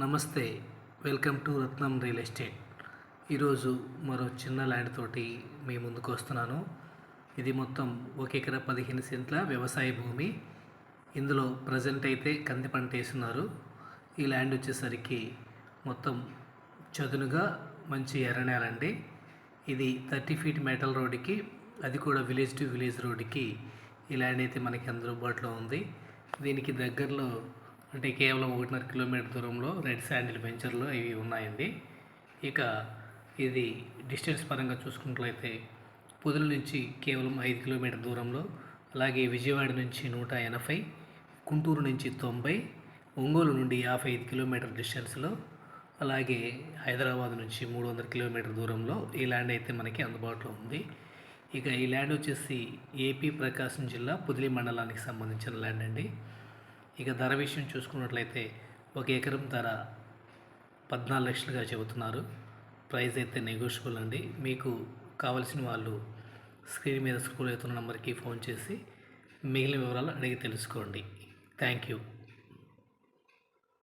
నమస్తే welcome to Ratnam real estate. ఈరోజు మరో చిన్న ల్యాండ్ తోటి మీ ముందుకు వస్తున్నాను. ఇది మొత్తం ఒక ఎకరా పదిహేను సెంట్ల వ్యవసాయ భూమి. ఇందులో ప్రజెంట్ అయితే కంది పంట వేస్తున్నారు. ఈ ల్యాండ్ వచ్చేసరికి మొత్తం చదునుగా మంచి ఎర్రనేలండి ఇది థర్టీ ఫీట్ మెటల్ రోడ్డుకి అది కూడా విలేజ్ టు విలేజ్ రోడ్డుకి ఈ ల్యాండ్ అయితే మనకి అందుబాటులో ఉంది. దీనికి దగ్గరలో అంటే కేవలం ఒకటిన్నర కిలోమీటర్ దూరంలో రెడ్ శాండిల్ వెంచర్లు ఇవి ఉన్నాయండి. ఇక ఇది డిస్టెన్స్ పరంగా చూసుకున్నట్లయితే పొదుల నుంచి కేవలం ఐదు కిలోమీటర్ దూరంలో అలాగే విజయవాడ నుంచి నూట ఎనభై గుంటూరు నుంచి తొంభై ఒంగోలు నుండి యాభై ఐదు కిలోమీటర్ డిస్టెన్స్లో అలాగే హైదరాబాద్ నుంచి మూడు వందల కిలోమీటర్ దూరంలో ఈ ల్యాండ్ అయితే మనకి అందుబాటులో ఉంది. ఇక ఈ ల్యాండ్ వచ్చేసి ఏపీ ప్రకాశం జిల్లా పుదిలి మండలానికి సంబంధించిన ల్యాండ్ అండి. ఇక ధర విషయం చూసుకున్నట్లయితే ఒక ఎకరం ధర పద్నాలుగు లక్షలుగా చెబుతున్నారు. ప్రైస్ అయితే నెగోషియబుల్ అండి. మీకు కావలసిన వాళ్ళు స్క్రీన్ మీద స్క్రోల్ అవుతున్న నెంబర్కి ఫోన్ చేసి మిగిలిన వివరాలు అడిగి తెలుసుకోండి. Thank you.